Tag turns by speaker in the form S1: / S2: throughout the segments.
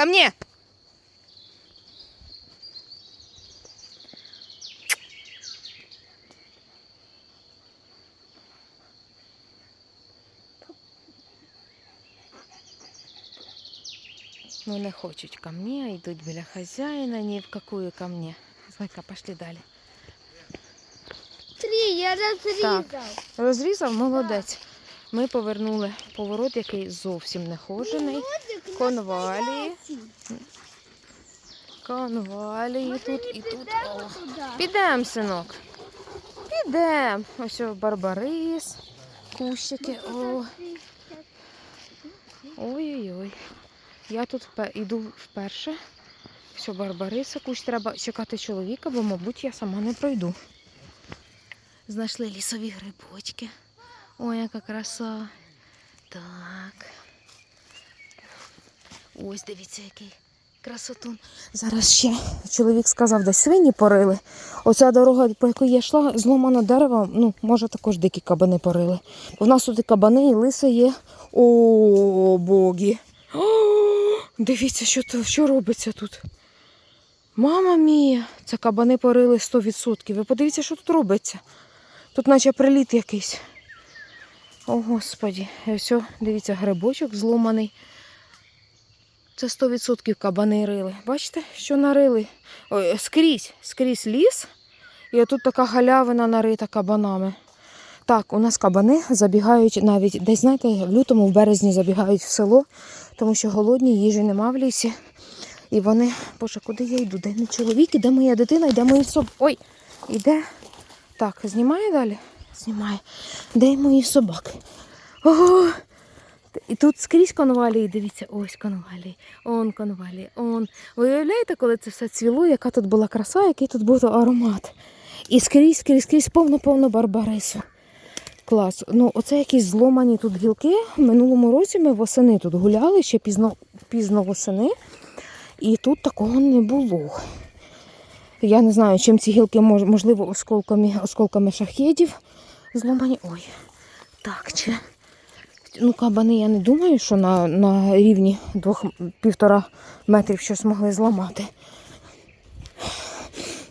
S1: Ко мне! Ну, не хочуть ко мне, а йдуть біля хазяїна, ні в какую ко мне. Зайка, пошли далі.
S2: Три, я розрізав.
S1: Розрізав, молодець. Ми повернули поворот, який зовсім не хожений. Конвалії. Конвалії тут і тут. Підемо, синок. Підемо. Ось барбарис, кущики. Ой-ой-ой. Я тут йду вперше. Все, барбариса, кущ треба чекати чоловіка, бо, мабуть, я сама не пройду. Знайшли лісові грибочки. Ой, яка краса. Так. Ось дивіться, який красотун. Зараз ще чоловік сказав, десь свині порили. Оця дорога, по якій я йшла, зломана дерево, ну, може, також дикі кабани порили. У нас тут і кабани, і лиси є. О, боги. О, дивіться, що, то, що робиться тут. Мама мія, це кабани порили 100%. Ви подивіться, що тут робиться. Тут наче приліт якийсь. О, Господі. Ось, дивіться, грибочок зломаний. Це 100% кабани рили. Бачите, що нарили? Ой, скрізь, скрізь ліс. І отут така галявина нарита кабанами. Так, у нас кабани забігають навіть десь, знаєте, в лютому, в березні забігають в село, тому що голодні, їжі нема в лісі. І вони, боже, куди я йду? Де мій чоловік, і де моя дитина, і де мої соб... Ой, іде. Так, знімає далі? Знімає. Де мої собаки? Ого! І тут скрізь конвалії, дивіться, ось конвалії, он конвалії, он. Ви уявляєте, коли це все цвіло, яка тут була краса, який тут був аромат. І скрізь, скрізь, скрізь повно-повно барбарису. Клас. Ну, оце якісь зломані тут гілки. Минулому році ми восени тут гуляли, ще пізно, пізно восени. І тут такого не було. Я не знаю, чим ці гілки можливо осколками, осколками шахедів зломані. Ой, так, чи. Ну, кабани я не думаю, що на, на рівні двох півтора метрів щось могли зламати.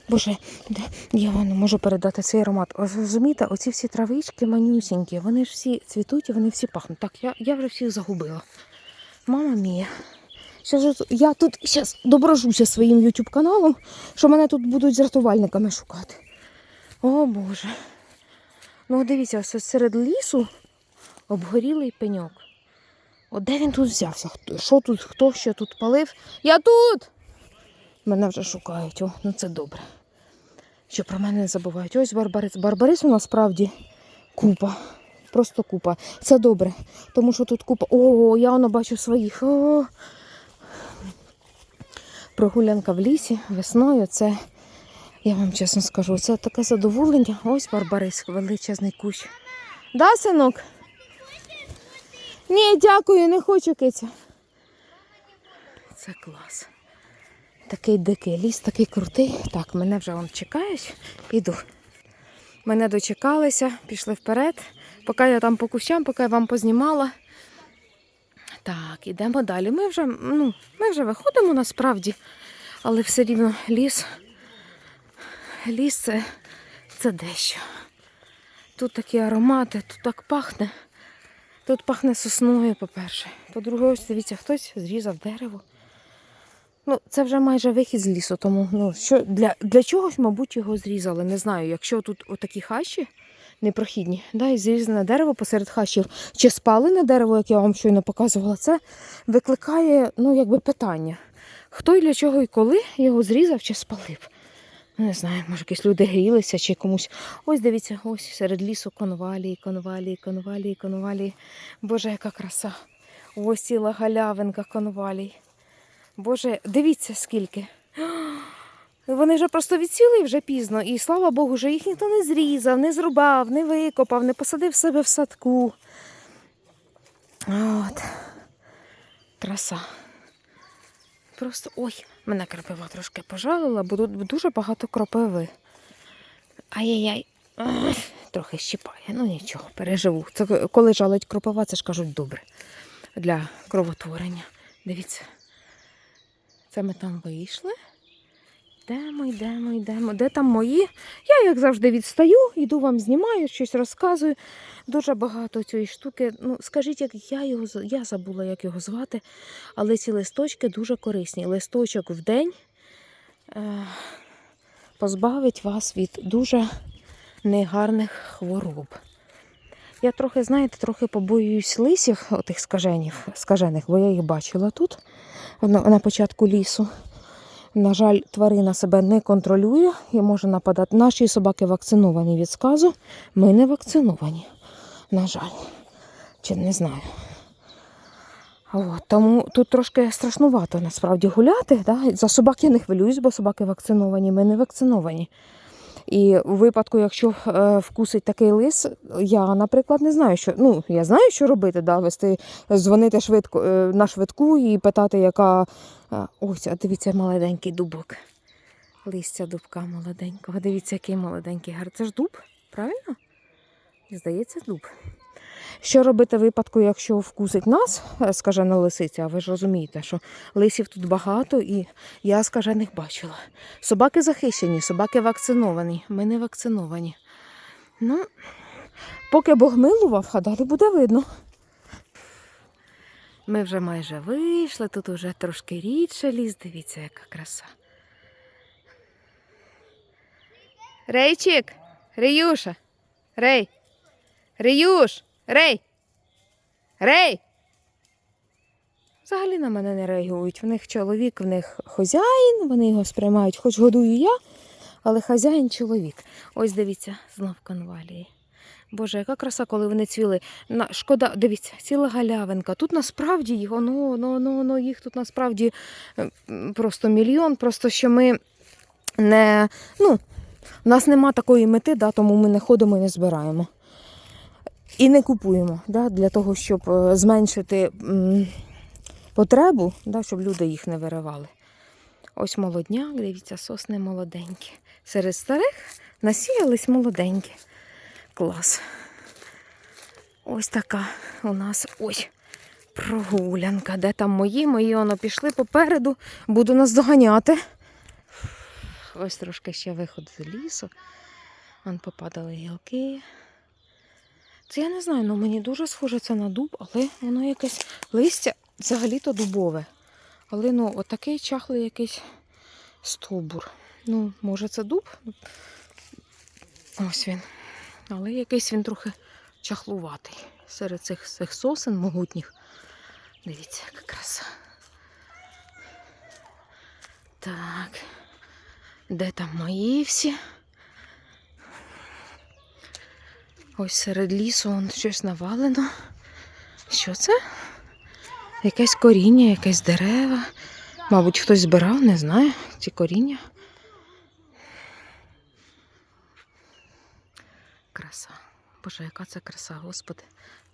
S1: Боже, де я вам не можу передати цей аромат. Розумієте, оці всі травички манюсінькі, вони ж всі цвітуть і вони всі пахнуть. Так, я, я вже всіх загубила. Мама мія. Щас я тут зараз доброжуся своїм YouTube каналом, що мене тут будуть з рятувальниками шукати. О Боже. Ну, дивіться, ось серед лісу обгорілий пеньок. От де він тут взявся? Що тут, хто що тут палив? Я тут! Мене вже шукають. О, ну це добре. Що про мене не забувають. Ось барбарис. Барбарис у нас справді купа. Просто купа. Це добре. Тому що тут купа. О, я воно бачу своїх. О. Прогулянка в лісі весною. Це, я вам чесно скажу, це таке задоволення. Ось барбарис, величезний кущ. Да, синок? Ні, дякую, не хочу киця. Це клас. Такий дикий ліс, такий крутий. Так, мене вже вон чекають. Іду. Мене дочекалися, пішли вперед. Поки я там по кущам, поки я вам познімала. Так, ідемо далі. Ми вже, ну, ми вже виходимо насправді, але все рівно ліс. Ліс це, дещо. Тут такі аромати, тут так пахне. Тут пахне сосною, по-перше. По-друге, ось дивіться, хтось зрізав дерево. Ну, це вже майже вихід з лісу, тому ну, що, для, для чогось, мабуть, його зрізали. Не знаю, якщо тут отакі хащі непрохідні, да, і зрізане дерево посеред хащів, чи спалене дерево, як я вам щойно показувала, це викликає ну, якби питання. Хто і для чого і коли його зрізав чи спалив? Ну, Не знаю, може якісь люди грілися чи комусь. Ось дивіться, ось серед лісу конвалії, конвалії, конвалії, конвалії. Боже, яка краса. Ось ціла галявинка конвалій. Боже, дивіться скільки. Вони вже просто відсіли вже пізно. І слава Богу, що їх ніхто не зрізав, не зрубав, не викопав, не посадив себе в садку. От. Краса. Просто ой, мене крапива трошки пожалила, бо тут дуже багато кропиви. Ай-яй-яй. Трохи щіпає, ну нічого, переживу. Це коли жалить кропива, це ж кажуть добре для кровотворення. Дивіться. Це ми там вийшли. Йдемо, йдемо, йдемо. Де там мої? Я, як завжди, відстаю, йду вам знімаю, щось розказую. Дуже багато цієї штуки. Ну, скажіть, як я його я забула, як його звати, але ці листочки дуже корисні. Листочок в день е, позбавить вас від дуже негарних хвороб. Я трохи, знаєте, трохи побоююсь лисів, отих скаженів, скажених, бо я їх бачила тут, на, на початку лісу. На жаль, тварина себе не контролює і може нападати. Наші собаки вакциновані від сказу, ми не вакциновані. На жаль, чи не знаю. От, тому тут трошки страшнувато насправді гуляти. Да? За собак я не хвилююсь, бо собаки вакциновані, ми не вакциновані. І у випадку, якщо е, вкусить такий лис, я, наприклад, не знаю, що. Ну, я знаю, що робити, да? вести, дзвонити швидко, е, на швидку і питати, яка. А, ось, а дивіться, молоденький дубок. Листя дубка молоденького. Дивіться, який молоденький гар. Це ж дуб, правильно? Здається, дуб. Що робити випадку, якщо вкусить нас, е, скажена лисиця, а ви ж розумієте, що лисів тут багато і я скажених бачила. Собаки захищені, собаки вакциновані. Ми не вакциновані. Ну, поки Бог милував, а далі буде видно. Ми вже майже вийшли, тут уже трошки рідше ліс. Дивіться, яка краса. Рейчик, Реюша, Рей, Реюш, Рей, Рей. Взагалі на мене не реагують. В них чоловік, в них хазяїн, вони його сприймають, хоч годую я, але хазяїн чоловік. Ось дивіться, знов конвалії. Боже, яка краса, коли вони цвіли. На, шкода, дивіться, ціла галявинка. Тут насправді їх, ну, ну, ну, ну, їх тут насправді е, просто мільйон. Просто що ми не. Ну, у нас нема такої мети, да, тому ми не ходимо і не збираємо. І не купуємо да, для того, щоб е, зменшити потребу, да, щоб люди їх не виривали. Ось молодняк, дивіться, сосни молоденькі. Серед старих насіялись молоденькі. Клас. Ось така у нас ой, прогулянка. Де там мої? Мої воно пішли попереду. Буду нас доганяти. Ось трошки ще виход з лісу. Вон попадали гілки. Це я не знаю, ну мені дуже схоже це на дуб, але воно якесь листя взагалі-то дубове. Але ну, отакий чахлий якийсь стовбур. Ну, може, це дуб? Ось він. Але якийсь він трохи чахлуватий. Серед цих, цих сосен могутніх. Дивіться, яка краса. Так. Де там мої всі? Ось серед лісу он щось навалено. Що це? Якесь коріння, якесь дерева. Мабуть, хтось збирав, не знаю, ці коріння. Краса. Боже, яка це краса, Господи.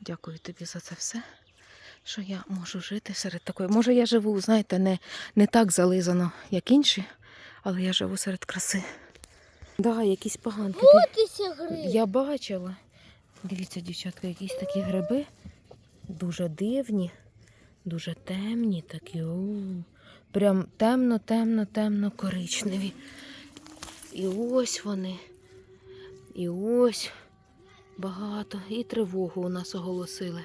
S1: Дякую тобі за це все, що я можу жити серед такої. Може, я живу, знаєте, не, не так зализано, як інші, але я живу серед краси. Да, якісь поганки.
S2: Котися гри.
S1: Я бачила. Дивіться, дівчатка, якісь такі гриби. Дуже дивні, дуже темні такі. У, прям темно, темно, темно коричневі. І ось вони. І ось багато. І тривогу у нас оголосили.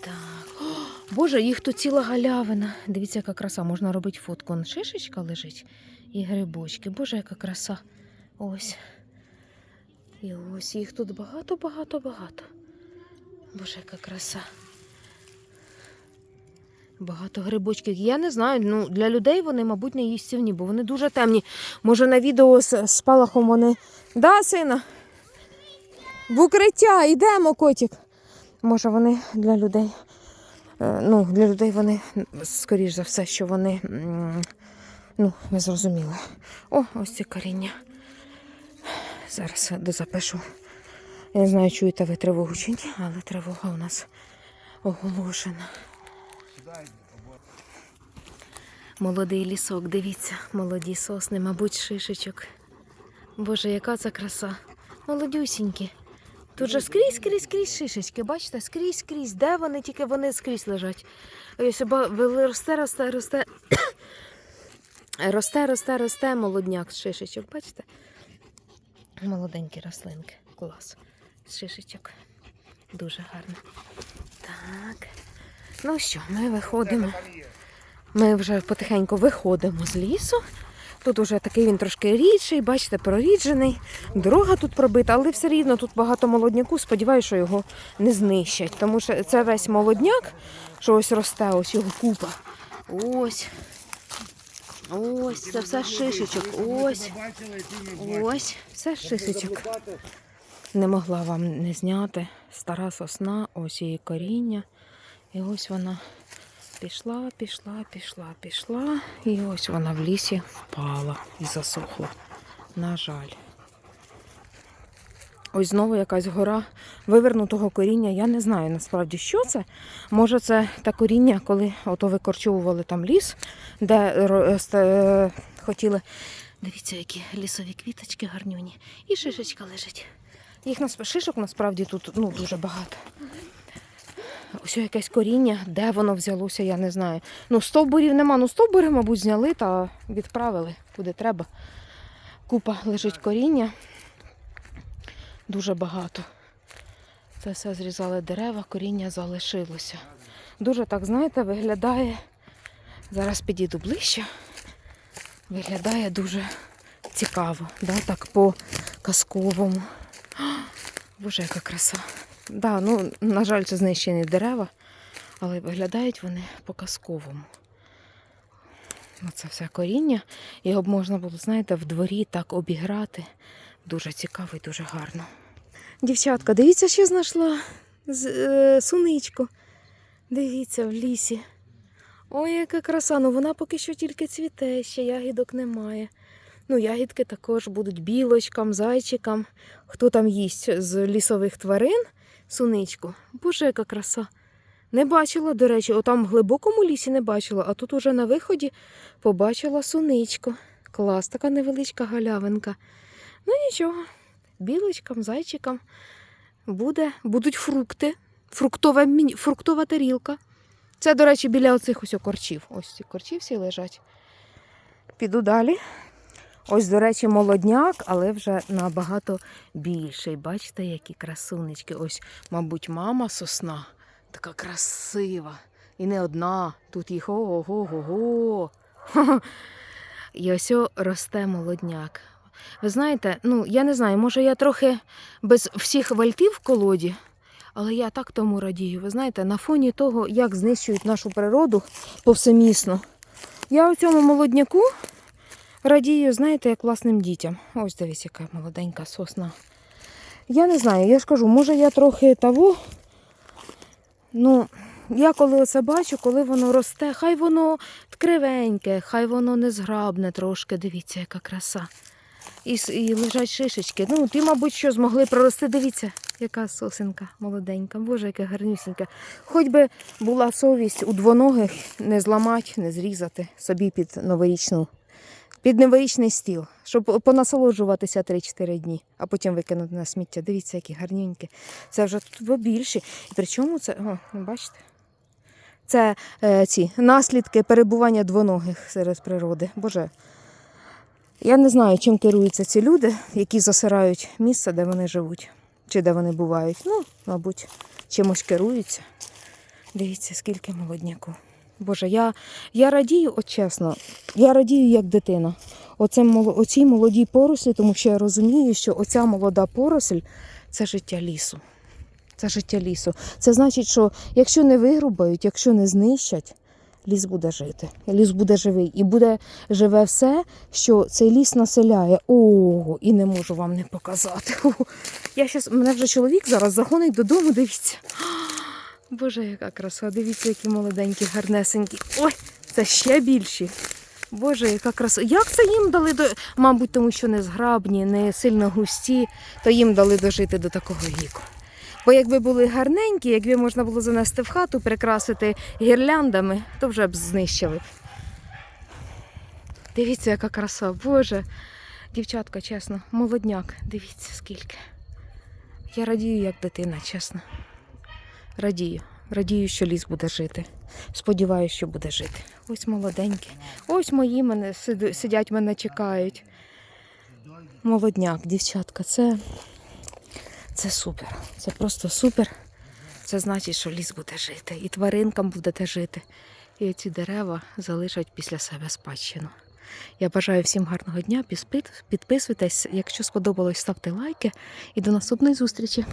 S1: Так. О, Боже, їх тут ціла галявина. Дивіться, яка краса. Можна робити фотку. Шишечка лежить і грибочки. Боже, яка краса. Ось. І ось їх тут багато, багато, багато. Боже, яка краса. Багато грибочків. Я не знаю, ну для людей вони, мабуть, не їстівні, бо вони дуже темні. Може, на відео з спалахом вони. Да, сина? В укриття, йдемо, котик. Може, вони для людей. е, Ну, для людей вони, скоріш за все, що вони. Ну, ви зрозуміли. О, ось ці коріння. Зараз дозапишу. Я не знаю, чуєте ви тривогу чи ні, але тривога у нас оголошена. Молодий лісок, дивіться, молоді сосни, мабуть, шишечок. Боже, яка це краса. Молодюсінькі. Тут же скрізь, скрізь, скрізь шишечки, бачите, скрізь, скрізь. Де вони, тільки вони скрізь лежать. Ось росте, росте, росте. росте, росте, росте молодняк з шишечок, бачите? Молоденькі рослинки. Клас. З шишечок. Дуже гарно. Так. Ну що, ми виходимо. Ми вже потихеньку виходимо з лісу. Тут уже такий він трошки рідший, бачите, проріджений. Дорога тут пробита, але все рівно тут багато молодняку. Сподіваюся, що його не знищать. Тому що це весь молодняк, що ось росте, ось його купа. Ось. Ось, це все шишечок. Ось. Ось, все шишечок. Не могла вам не зняти. Стара сосна, ось її коріння. І ось вона пішла, пішла, пішла, пішла. І ось вона в лісі впала і засохла. На жаль. Ось знову якась гора вивернутого коріння. Я не знаю насправді, що це. Може, це те коріння, коли ото викорчовували там ліс, де е, хотіли. Дивіться, які лісові квіточки гарнюні. І шишечка лежить. Їх насп- шишок насправді тут ну, дуже багато. Ось якесь коріння, де воно взялося, я не знаю. Ну, стовбурів нема. Ну, стовбури, мабуть, зняли та відправили куди треба. Купа лежить коріння. Дуже багато. Це все зрізали дерева, коріння залишилося. Дуже так, знаєте, виглядає. Зараз підійду ближче. Виглядає дуже цікаво, да? так по казковому. Боже, яка краса. Да, ну, на жаль, це знищені дерева, але виглядають вони по-казковому. Оце все коріння. Його б можна було, знаєте, в дворі так обіграти. Дуже цікаво і дуже гарно. Дівчатка, дивіться, що знайшла з, е, суничку. Дивіться, в лісі. Ой, яка краса. Ну вона поки що тільки цвіте, ще ягідок немає. Ну, ягідки також будуть білочкам, зайчикам. Хто там їсть з лісових тварин суничку. Боже, яка краса. Не бачила, до речі, отам в глибокому лісі не бачила, а тут уже на виході побачила суничку. Клас, така невеличка галявинка. Ну нічого, білочкам, зайчикам буде, будуть фрукти, фруктова, фруктова тарілка. Це, до речі, біля оцих ось корчів. Ось ці корчі всі лежать. Піду далі. Ось, до речі, молодняк, але вже набагато більший. Бачите, які красунечки. Ось, мабуть, мама сосна. Така красива. І не одна. Тут їх ого-го-го. І ось росте молодняк. Ви знаєте, ну я не знаю, може я трохи без всіх вальтів в колоді, але я так тому радію. Ви знаєте, на фоні того, як знищують нашу природу повсемісно. Я у цьому молодняку радію, знаєте, як власним дітям. Ось дивись, яка молоденька сосна. Я не знаю, я ж кажу, може я трохи того. Ну, я коли оце бачу, коли воно росте, хай воно кривеньке, хай воно незграбне трошки. Дивіться, яка краса. І, і лежать шишечки. Ну, ті, мабуть, що змогли прорости. Дивіться, яка сосенка молоденька. Боже, яка гарнюсінька. Хоч би була совість у двоногих не зламати, не зрізати собі під новорічну, під новорічний стіл, щоб понасолоджуватися 3-4 дні, а потім викинути на сміття. Дивіться, які гарненькі. Це вже тут побільші. І причому це, о, ну, бачите? Це е, ці наслідки перебування двоногих серед природи. Боже, я не знаю, чим керуються ці люди, які засирають місце, де вони живуть, чи де вони бувають. Ну, мабуть, чимось керуються. Дивіться, скільки молодняку. Боже, я, я радію, от чесно, я радію як дитина. Оце, оцій молодій порослі, тому що я розумію, що оця молода поросль це життя лісу. Це життя лісу. Це значить, що якщо не вигрубають, якщо не знищать, ліс буде жити. Ліс буде живий. І буде живе все, що цей ліс населяє. Ого, і не можу вам не показати. Я щас, мене вже чоловік зараз загонить додому, дивіться. Боже, яка краса, дивіться, які молоденькі, гарнесенькі. Ой, це ще більші. Боже, яка краса. Як це їм дали до. Мабуть, тому що не зграбні, не сильно густі, то їм дали дожити до такого віку. Бо якби були гарненькі, якби можна було занести в хату, прикрасити гірляндами, то вже б знищили. Дивіться, яка краса, Боже. Дівчатка, чесно, молодняк, дивіться скільки. Я радію, як дитина, чесно. Радію. Радію, що ліс буде жити. Сподіваюся, що буде жити. Ось молоденькі. Ось мої мене сидять, мене чекають. Молодняк, дівчатка, це, це супер. Це просто супер. Це значить, що ліс буде жити, і тваринкам будете жити. І ці дерева залишать після себе спадщину. Я бажаю всім гарного дня. Підписуйтесь. Якщо сподобалось, ставте лайки. І до наступної зустрічі.